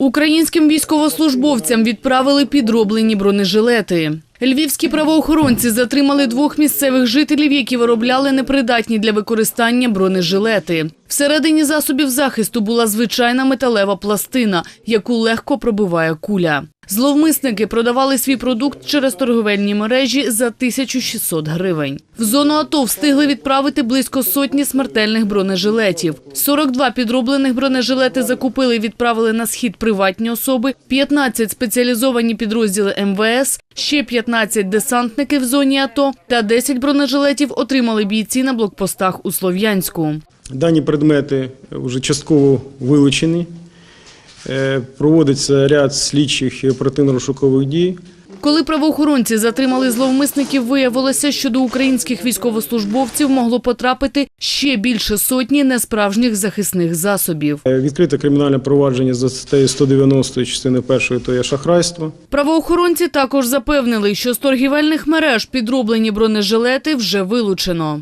Українським військовослужбовцям відправили підроблені бронежилети. Львівські правоохоронці затримали двох місцевих жителів, які виробляли непридатні для використання бронежилети. Всередині засобів захисту була звичайна металева пластина, яку легко пробиває куля. Зловмисники продавали свій продукт через торговельні мережі за 1600 гривень. В зону АТО встигли відправити близько сотні смертельних бронежилетів. 42 підроблених бронежилети закупили і відправили на схід приватні особи, 15 спеціалізовані підрозділи МВС, ще 15 десантники в зоні АТО та 10 бронежилетів отримали бійці на блокпостах у Слов'янську. Дані предмети вже частково вилучені. Е, Проводиться ряд слідчих і оперативно-розшукових дій. Коли правоохоронці затримали зловмисників, виявилося, що до українських військовослужбовців могло потрапити ще більше сотні несправжніх захисних засобів. Е, Відкрите кримінальне провадження за статтею 190 частини 1 то є шахрайство. Правоохоронці також запевнили, що з торгівельних мереж підроблені бронежилети вже вилучено.